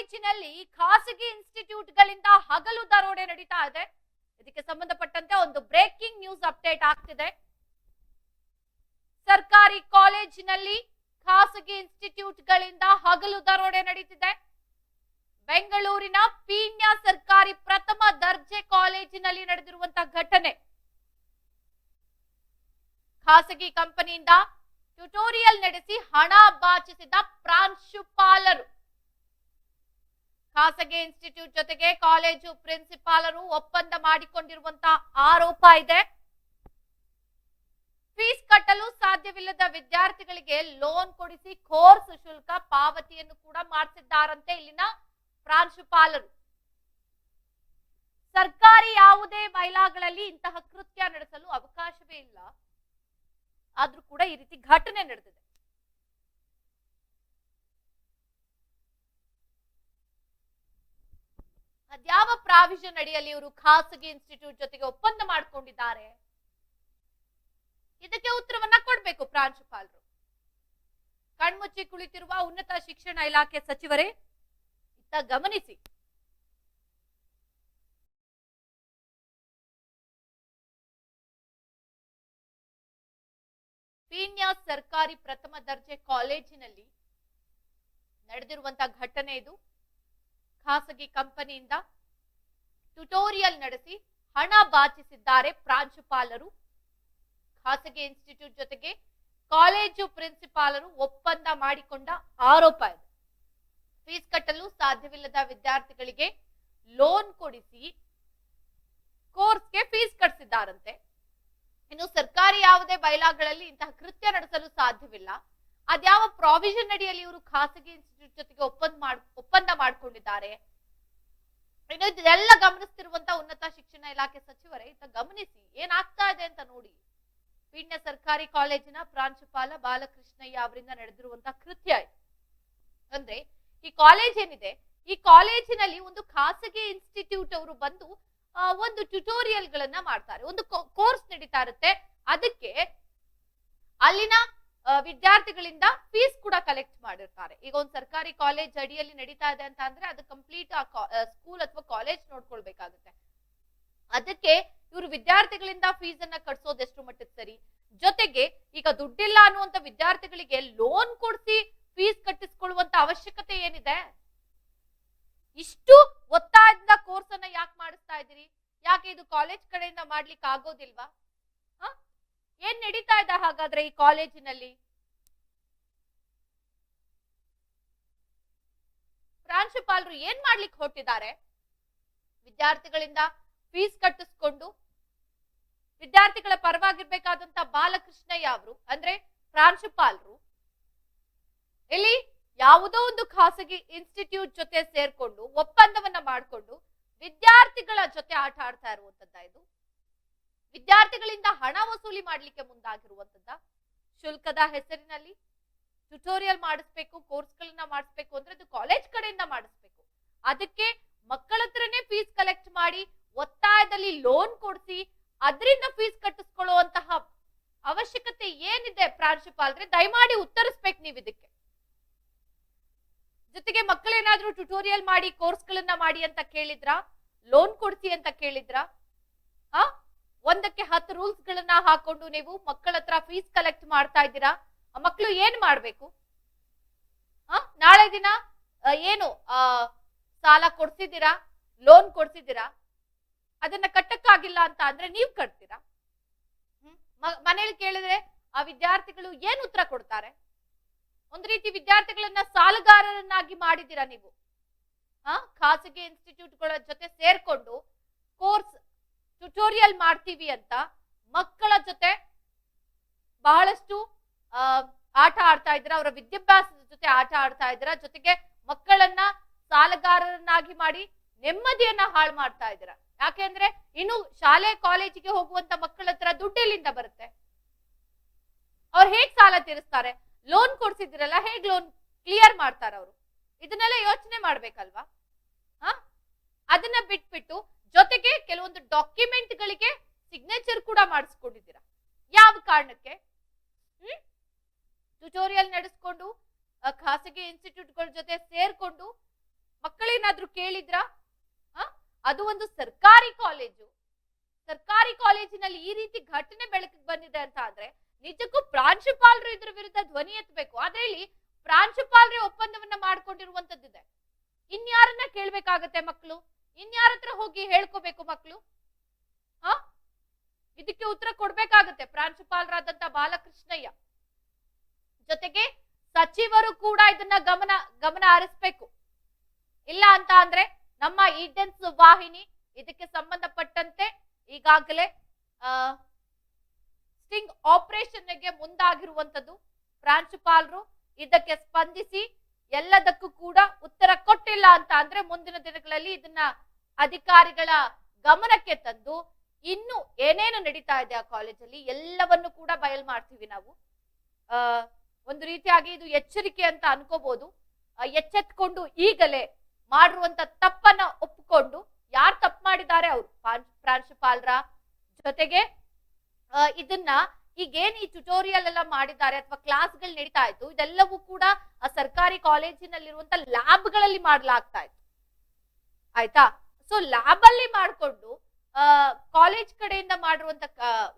ಕಾಲೇಜಿನಲ್ಲಿ ಖಾಸಗಿ ಇನ್ಸ್ಟಿಟ್ಯೂಟ್ಗಳಿಂದ ಹಗಲು ದರೋಡೆ ನಡೀತಾ ಇದೆ. ಇದಕ್ಕೆ ಸಂಬಂಧಪಟ್ಟಂತೆ ಒಂದು ಬ್ರೇಕಿಂಗ್ ನ್ಯೂಸ್ ಅಪ್ಡೇಟ್ ಆಗ್ತಿದೆ. ಸರ್ಕಾರಿ ಕಾಲೇಜಿನಲ್ಲಿ ಖಾಸಗಿ ಇನ್ಸ್ಟಿಟ್ಯೂಟ್ಗಳಿಂದ ಹಗಲು ದರೋಡೆ ನಡೀತಿದೆ. ಬೆಂಗಳೂರಿನ ಪೀಣ್ಯ ಸರ್ಕಾರಿ ಪ್ರಥಮ ದರ್ಜೆ ಕಾಲೇಜಿನಲ್ಲಿ ನಡೆದಿರುವಂತಹ ಘಟನೆ. ಖಾಸಗಿ ಕಂಪನಿಯಿಂದ ಟ್ಯುಟೋರಿಯಲ್ ನಡೆಸಿ ಹಣ ಬಾಚಿಸಿದ ಪ್ರಾಂಶುಪಾಲರು. ಖಾಸಗಿ ಇನ್ಸ್ಟಿಟ್ಯೂಟ್ ಜೊತೆಗೆ ಕಾಲೇಜು ಪ್ರಿನ್ಸಿಪಾಲರು ಒಪ್ಪಂದ ಮಾಡಿಕೊಂಡಿರುವಂತ ಆರೋಪ ಇದೆ. ಫೀಸ್ ಕಟ್ಟಲು ಸಾಧ್ಯವಿಲ್ಲದ ವಿದ್ಯಾರ್ಥಿಗಳಿಗೆ ಲೋನ್ ಕೊಡಿಸಿ ಕೋರ್ಸ್ ಶುಲ್ಕ ಪಾವತಿಯನ್ನು ಕೂಡ ಮಾಡಿಸಿದ್ದಾರಂತೆ ಇಲ್ಲಿನ ಪ್ರಾಂಶುಪಾಲರು. ಸರ್ಕಾರಿ ಯಾವುದೇ ಮಹಿಳಾಗಳಲ್ಲಿ ಇಂತಹ ಕೃತ್ಯ ನಡೆಸಲು ಅವಕಾಶವೇ ಇಲ್ಲ. ಆದ್ರೂ ಕೂಡ ಈ ರೀತಿ ಘಟನೆ ನಡೆದಿದೆ. ಅದ್ಯಾವ ಪ್ರಾವಿಷನ್ ಅಡಿಯಲ್ಲಿ ಇವರು ಖಾಸಗಿ ಇನ್ಸ್ಟಿಟ್ಯೂಟ್ ಜೊತೆಗೆ ಒಪ್ಪಂದ ಮಾಡಿಕೊಂಡಿದ್ದಾರೆ? ಇದಕ್ಕೆ ಉತ್ತರವನ್ನ ಕೊಡಬೇಕು ಪ್ರಾಂಶುಪಾಲರು. ಕಣ್ಮುಚ್ಚಿ ಕುಳಿತಿರುವ ಉನ್ನತ ಶಿಕ್ಷಣ ಇಲಾಖೆ ಸಚಿವರೇ, ಇತ್ತ ಗಮನಿಸಿ. ಪೀಣ್ಯ ಸರ್ಕಾರಿ ಪ್ರಥಮ ದರ್ಜೆ ಕಾಲೇಜಿನಲ್ಲಿ ನಡೆದಿರುವಂತಹ ಘಟನೆ ಇದು. ಖಾಸಗಿ ಕಂಪನಿಯಿಂದ ಟ್ಯುಟೋರಿಯಲ್ ನಡೆಸಿ ಹಣ ಬಾಚಿಸಿದ್ದಾರೆ ಪ್ರಾಂಶುಪಾಲರು. ಖಾಸಗಿ ಇನ್ಸ್ಟಿಟ್ಯೂಟ್ ಜೊತೆಗೆ ಕಾಲೇಜು ಪ್ರಿನ್ಸಿಪಾಲರು ಒಪ್ಪಂದ ಮಾಡಿಕೊಂಡ ಆರೋಪ ಇದೆ. ಫೀಸ್ ಕಟ್ಟಲು ಸಾಧ್ಯವಿಲ್ಲದ ವಿದ್ಯಾರ್ಥಿಗಳಿಗೆ ಲೋನ್ ಕೊಡಿಸಿ ಕೋರ್ಸ್ಗೆ ಫೀಸ್ ಕಟ್ಟಿಸಿದ್ದಾರಂತೆ ಇನ್ನು ಸರ್ಕಾರಿ ಯಾವುದೇ ಬೈಲಾಗಳಲ್ಲಿ ಇಂತಹ ಕೃತ್ಯ ನಡೆಸಲು ಸಾಧ್ಯವಿಲ್ಲ. ಅದ್ಯಾವ ಪ್ರಾವಿಷನ್ ಅಡಿಯಲ್ಲಿ ಇವರು ಖಾಸಗಿ ಇನ್ಸ್ಟಿಟ್ಯೂಟ್ ಜೊತೆಗೆ ಒಪ್ಪಂದ ಮಾಡ್ ಒಪ್ಪಂದ ಮಾಡ್ಕೊಂಡಿದ್ದಾರೆ? ಇನ್ನು ಇದೆಲ್ಲ ಗಮನಿಸ್ತಿರುವಂತ ಉನ್ನತ ಶಿಕ್ಷಣ ಇಲಾಖೆ ಸಚಿವರೇ ಇತ್ತ ಗಮನಿಸಿ, ಏನಾಗ್ತಾ ಇದೆ ಅಂತ ನೋಡಿ. ಪೀಣ್ಯ ಸರ್ಕಾರಿ ಕಾಲೇಜಿನ ಪ್ರಾಂಶುಪಾಲ ಬಾಲಕೃಷ್ಣಯ್ಯ ಅವರಿಂದ ನಡೆದಿರುವಂತಹ ಕೃತ್ಯ ಇದು. ಅಂದ್ರೆ, ಈ ಕಾಲೇಜ್ ಏನಿದೆ? ಈ ಕಾಲೇಜಿನಲ್ಲಿ ಒಂದು ಖಾಸಗಿ ಇನ್ಸ್ಟಿಟ್ಯೂಟ್ ಅವರು ಬಂದು ಒಂದು ಟ್ಯುಟೋರಿಯಲ್ ಗಳನ್ನ ಮಾಡ್ತಾರೆ. ಒಂದು ಕೋರ್ಸ್ ನಡೀತಾ ಇರುತ್ತೆ. ಅದಕ್ಕೆ ಅಲ್ಲಿನ ವಿದ್ಯಾರ್ಥಿಗಳಿಂದ ಫೀಸ್ ಕೂಡ ಕಲೆಕ್ಟ್ ಮಾಡಿರ್ತಾರೆ. ಈಗ ಒಂದು ಸರ್ಕಾರಿ ಕಾಲೇಜ್ ಅಡಿಯಲ್ಲಿ ನಡೀತಾ ಇದೆ ಅಂತ ಅಂದ್ರೆ ಅದು ಕಂಪ್ಲೀಟ್ ಆ ಸ್ಕೂಲ್ ಅಥವಾ ಕಾಲೇಜ್ ನೋಡ್ಕೊಳ್ಬೇಕಾಗುತ್ತೆ. ಅದಕ್ಕೆ ಇವರು ವಿದ್ಯಾರ್ಥಿಗಳಿಂದ ಫೀಸ್ ಅನ್ನ ಕಟ್ಸೋದು ಎಷ್ಟು ಮಟ್ಟಕ್ಕೆ ಸರಿ? ಜೊತೆಗೆ ಈಗ ದುಡ್ಡಿಲ್ಲ ಅನ್ನುವಂತ ವಿದ್ಯಾರ್ಥಿಗಳಿಗೆ ಲೋನ್ ಕೊಡಿಸಿ ಫೀಸ್ ಕಟ್ಟಿಸ್ಕೊಳ್ಳುವಂತ ಅವಶ್ಯಕತೆ ಏನಿದೆ? ಇಷ್ಟು ಒತ್ತಾಯದಿಂದ ಕೋರ್ಸ್ ಅನ್ನ ಯಾಕೆ ಮಾಡಿಸ್ತಾ ಇದ್ದೀರಿ? ಯಾಕೆ ಇದು ಕಾಲೇಜ್ ಕಡೆಯಿಂದ ಮಾಡ್ಲಿಕ್ಕೆ ಆಗೋದಿಲ್ವಾ? ಏನ್ ನಡೀತಾ ಇದೆ ಹಾಗಾದ್ರೆ ಈ ಕಾಲೇಜಿನಲ್ಲಿ? ಪ್ರಾಂಶುಪಾಲರು ಏನ್ ಮಾಡ್ಲಿಕ್ಕೆ ಹೊರಟಿದ್ದಾರೆ? ವಿದ್ಯಾರ್ಥಿಗಳಿಂದ ಫೀಸ್ ಕಟ್ಟಿಸ್ಕೊಂಡು ವಿದ್ಯಾರ್ಥಿಗಳ ಪರವಾಗಿರ್ಬೇಕಾದಂತ ಬಾಲಕೃಷ್ಣಯ್ಯ ಅವರು ಅಂದ್ರೆ ಪ್ರಾಂಶುಪಾಲರು. ಇಲ್ಲಿ ಯಾವುದೋ ಒಂದು ಖಾಸಗಿ ಇನ್ಸ್ಟಿಟ್ಯೂಟ್ ಜೊತೆ ಸೇರ್ಕೊಂಡು ಒಪ್ಪಂದವನ್ನ ಮಾಡಿಕೊಂಡು ವಿದ್ಯಾರ್ಥಿಗಳ ಜೊತೆ ಆಟ ಆಡ್ತಾ ಇರುವಂತದ್ದ ಇದು? ವಿದ್ಯಾರ್ಥಿಗಳಿಂದ ಹಣ ವಸೂಲಿ ಮಾಡಲಿಕ್ಕೆ ಮುಂದಾಗಿರುವಂತದ್ದ ಶುಲ್ಕದ ಹೆಸರಿನಲ್ಲಿ ಟ್ಯುಟೋರಿಯಲ್ ಮಾಡಿಸ್ಬೇಕು ಕೋರ್ಸ್ಗಳನ್ನ ಮಾಡಿಸ್ಬೇಕು ಅಂದ್ರೆ ಅದು ಕಾಲೇಜ್ ಕಡೆಯಿಂದ ಮಾಡಿಸ್ಬೇಕು. ಅದಕ್ಕೆ ಮಕ್ಕಳ ಹತ್ರನೇ ಫೀಸ್ ಕಲೆಕ್ಟ್ ಮಾಡಿ ಒತ್ತಾಯದಲ್ಲಿ ಲೋನ್ ಕೊಡಿಸಿ ಅದರಿಂದ ಫೀಸ್ ಕಟ್ಟಿಸ್ಕೊಳ್ಳುವಂತಹ ಅವಶ್ಯಕತೆ ಏನಿದೆ ಪ್ರಾಂಶುಪಾಲ್ರೆ, ದಯಮಾಡಿ ಉತ್ತರಿಸ್ಬೇಕು ನೀವು ಇದಕ್ಕೆ. ಜೊತೆಗೆ ಮಕ್ಕಳೇನಾದ್ರೂ ಟ್ಯುಟೋರಿಯಲ್ ಮಾಡಿ ಕೋರ್ಸ್ಗಳನ್ನ ಮಾಡಿ ಅಂತ ಕೇಳಿದ್ರಾ? ಲೋನ್ ಕೊಡ್ಸಿ ಅಂತ ಕೇಳಿದ್ರಾ? ರೂಲ್ಸ್ ಗಳನ್ನ ಹಾಕೊಂಡು ನೀವು ಮಕ್ಕಳ ಹತ್ರ ಫೀಸ್ ಕಲೆಕ್ಟ್ ಮಾಡ್ತಾ ಇದ್ದೀರಾ? ಮಕ್ಕಳು ಏನ್ ಮಾಡ್ಬೇಕು? ನಾಳೆ ದಿನ ಏನು ಸಾಲ ಕೊಡ್ಸಿದ್ದೀರಾ? ಲೋನ್ ಕೊಡ್ಸಿದ್ದೀರಾ? ಅದನ್ನ ಕಟ್ಟಕ್ಕಾಗಿಲ್ಲ ಅಂತ ಅಂದ್ರೆ ನೀವ್ ಕಟ್ತೀರಾ? ಮನೇಲಿ ಕೇಳಿದ್ರೆ ಆ ವಿದ್ಯಾರ್ಥಿಗಳು ಏನ್ ಉತ್ತರ ಕೊಡ್ತಾರೆ? ಒಂದ್ ರೀತಿ ವಿದ್ಯಾರ್ಥಿಗಳನ್ನ ಸಾಲಗಾರರನ್ನಾಗಿ ಮಾಡಿದ್ದೀರಾ ನೀವು? ಆ, ಖಾಸಗಿ ಇನ್ಸ್ಟಿಟ್ಯೂಟ್ಗಳ ಜೊತೆ ಸೇರ್ಕೊಂಡು ಕೋರ್ಸ್ ಟ್ಯುಟೋರಿಯಲ್ ಮಾಡ್ತೀವಿ ಅಂತ ಮಕ್ಕಳ ಜೊತೆ ಬಹಳಷ್ಟು ಆಟ ಆಡ್ತಾ ಇದ್ದೀರಾ ಅವರ ವಿದ್ಯಾಭ್ಯಾಸದ ಜೊತೆ ಆಟ ಆಡ್ತಾ ಇದ್ದೀರಾ ಜೊತೆಗೆ ಮಕ್ಕಳನ್ನ ಸಾಲಗಾರರನ್ನಾಗಿ ಮಾಡಿ ನೆಮ್ಮದಿಯನ್ನ ಹಾಳು ಮಾಡ್ತಾ ಇದ್ದೀರಾ ಯಾಕೆಂದ್ರೆ ಇನ್ನು ಶಾಲೆ, ಕಾಲೇಜಿಗೆ ಹೋಗುವಂತ ಮಕ್ಕಳ ಹತ್ರ ದುಡ್ಡು ಎಲ್ಲಿಂದ ಬರುತ್ತೆ? ಅವ್ರು ಹೇಗ್ ಸಾಲ ತೀರಿಸ್ತಾರೆ? ಲೋನ್ ಕೊಡ್ಸಿದಿರಲ್ಲ, ಹೇಗ್ ಲೋನ್ ಕ್ಲಿಯರ್ ಮಾಡ್ತಾರ ಅವರು? ಇದನ್ನೆಲ್ಲ ಯೋಚನೆ ಮಾಡ್ಬೇಕಲ್ವಾ? ಹ? ಅದನ್ನ ಬಿಟ್ಬಿಟ್ಟು ಜೊತೆಗೆ ಕೆಲವೊಂದು ಡಾಕ್ಯುಮೆಂಟ್ ಗಳಿಗೆ ಸಿಗ್ನೇಚರ್ ಕೂಡ ಮಾಡಿಸ್ಕೊಂಡಿದ್ದೀರಾ? ಯಾವ ಕಾರಣಕ್ಕೆ? ಹ್ಮ್? ಟ್ಯುಟೋರಿಯಲ್ ನಡೆಸ್ಕೊಂಡು ಖಾಸಗಿ ಇನ್ಸ್ಟಿಟ್ಯೂಟ್ಗಳ ಜೊತೆ ಸೇರ್ಕೊಂಡು ಮಕ್ಕಳೇನಾದ್ರೂ ಕೇಳಿದ್ರ? ಅದು ಒಂದು ಸರ್ಕಾರಿ ಕಾಲೇಜು ಸರ್ಕಾರಿ ಕಾಲೇಜಿನಲ್ಲಿ ಈ ರೀತಿ ಘಟನೆ ಬೆಳಕಿಗೆ ಬಂದಿದೆ ಅಂತ ಆದ್ರೆ ನಿಜಕ್ಕೂ ಪ್ರಾಂಶುಪಾಲರು ಇದ್ರ ವಿರುದ್ಧ ಧ್ವನಿ ಎತ್ತಬೇಕು. ಆದ್ರೆ ಇಲ್ಲಿ ಪ್ರಾಂಶುಪಾಲರೇ ಒಪ್ಪಂದವನ್ನ ಮಾಡ್ಕೊಂಡಿರುವಂತದ್ದಿದೆ ಇನ್ಯಾರನ್ನ ಕೇಳ್ಬೇಕಾಗತ್ತೆ ಮಕ್ಕಳು ಇನ್ಯಾರತ್ರ ಹೋಗಿ ಹೇಳ್ಕೋಬೇಕು ಮಕ್ಕಳು ಆ ಇದಕ್ಕೆ ಉತ್ತರ ಕೊಡ್ಬೇಕಾಗತ್ತೆ. ಪ್ರಾಂಶುಪಾಲರಾದಂತ ಬಾಲಕೃಷ್ಣಯ್ಯ. ಜೊತೆಗೆ ಸಚಿವರು ಕೂಡ ಇದನ್ನ ಗಮನ ಗಮನ ಹರಿಸ್ಬೇಕು. ಇಲ್ಲ ಅಂತ ಅಂದ್ರೆ ನಮ್ಮ ಈಡೆನ್ಸ್ ವಾಹಿನಿ ಇದಕ್ಕೆ ಸಂಬಂಧಪಟ್ಟಂತೆ ಈಗಾಗಲೇ, ಆ, ಸ್ಟಿಂಗ್ ಆಪರೇಷನ್ಗೆ ಮುಂದಾಗಿರುವಂತದ್ದು ಪ್ರಾಂಶುಪಾಲರು. ಇದಕ್ಕೆ ಸ್ಪಂದಿಸಿ ಎಲ್ಲದಕ್ಕೂ ಕೂಡ ಉತ್ತರ ಕೊಟ್ಟಿಲ್ಲ ಅಂತ ಅಂದ್ರೆ ಮುಂದಿನ ದಿನಗಳಲ್ಲಿ ಇದನ್ನ ಅಧಿಕಾರಿಗಳ ಗಮನಕ್ಕೆ ತಂದು ಇನ್ನು ಏನೇನು ನಡೀತಾ ಇದೆ ಆ ಕಾಲೇಜಲ್ಲಿ ಎಲ್ಲವನ್ನು ಕೂಡ ಬಯಲ್ ಮಾಡ್ತೀವಿ ನಾವು. ಒಂದು ರೀತಿಯಾಗಿ ಇದು ಎಚ್ಚರಿಕೆ ಅಂತ ಅನ್ಕೋಬಹುದು ಎಚ್ಚೆತ್ಕೊಂಡು ಈಗಲೇ ಮಾಡಿರುವಂತ ತಪ್ಪನ್ನ ಒಪ್ಪಿಕೊಂಡು ಯಾರು ತಪ್ಪು ಮಾಡಿದ್ದಾರೆ ಅವರು. ಪ್ರಾಂಶುಪಾಲರ ಜೊತೆಗೆ ಇದನ್ನ ಈಗೇನ್ ಈ ಟ್ಯುಟೋರಿಯಲ್ ಎಲ್ಲ ಮಾಡಿದ್ದಾರೆ ಅಥವಾ ಕ್ಲಾಸ್ಗಳು ನಡೀತಾ ಇತ್ತು, ಇದೆಲ್ಲವೂ ಕೂಡ ಆ ಸರ್ಕಾರಿ ಕಾಲೇಜಿನಲ್ಲಿರುವಂತ ಲ್ಯಾಬ್ಗಳಲ್ಲಿ ಮಾಡ್ಲಾಗ್ತಾ ಇತ್ತು. ಆಯ್ತಾ? ಸೊ ಲ್ಯಾಬ್ ಅಲ್ಲಿ ಮಾಡ್ಕೊಂಡು ಕಾಲೇಜ್ ಕಡೆಯಿಂದ ಮಾಡಿರುವಂತ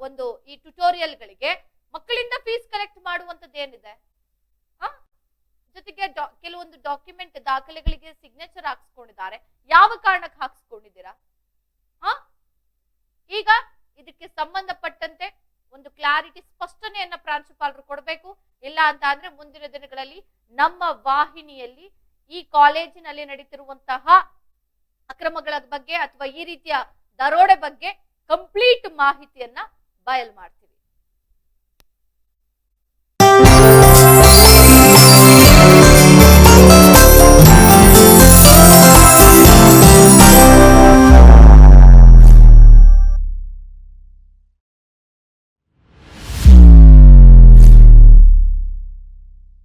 ಒಂದು ಈ ಟ್ಯುಟೋರಿಯಲ್ ಗಳಿಗೆ ಮಕ್ಕಳಿಂದ ಫೀಸ್ ಕಲೆಕ್ಟ್ ಮಾಡುವಂತದ್ದು ಏನಿದೆ? ಜೊತೆಗೆ ಕೆಲವೊಂದು ಡಾಕ್ಯುಮೆಂಟ್ ದಾಖಲೆಗಳಿಗೆ ಸಿಗ್ನೇಚರ್ ಹಾಕ್ಸ್ಕೊಂಡಿದ್ದಾರೆ. ಯಾವ ಕಾರಣಕ್ಕೆ ಹಾಕ್ಸ್ಕೊಂಡಿದ್ದೀರಾ? ಹ? ಈಗ ಇದಕ್ಕೆ ಸಂಬಂಧಪಟ್ಟಂತೆ ಒಂದು ಕ್ಲಾರಿಟಿ ಸ್ಪಷ್ಟನೆಯನ್ನ ಪ್ರಾಂಶುಪಾಲರು ಕೊಡಬೇಕು. ಇಲ್ಲ ಅಂತ ಅಂದ್ರೆ ಮುಂದಿನ ದಿನಗಳಲ್ಲಿ ನಮ್ಮ ವಾಹಿನಿಯಲ್ಲಿ ಈ ಕಾಲೇಜಿನಲ್ಲಿ ನಡೀತಿರುವಂತಹ ಅಕ್ರಮಗಳ ಬಗ್ಗೆ ಅಥವಾ ಈ ರೀತಿಯ ದರೋಡೆ ಬಗ್ಗೆ ಕಂಪ್ಲೀಟ್ ಮಾಹಿತಿಯನ್ನ ಬಯಲ್ ಮಾಡ್ತೀವಿ.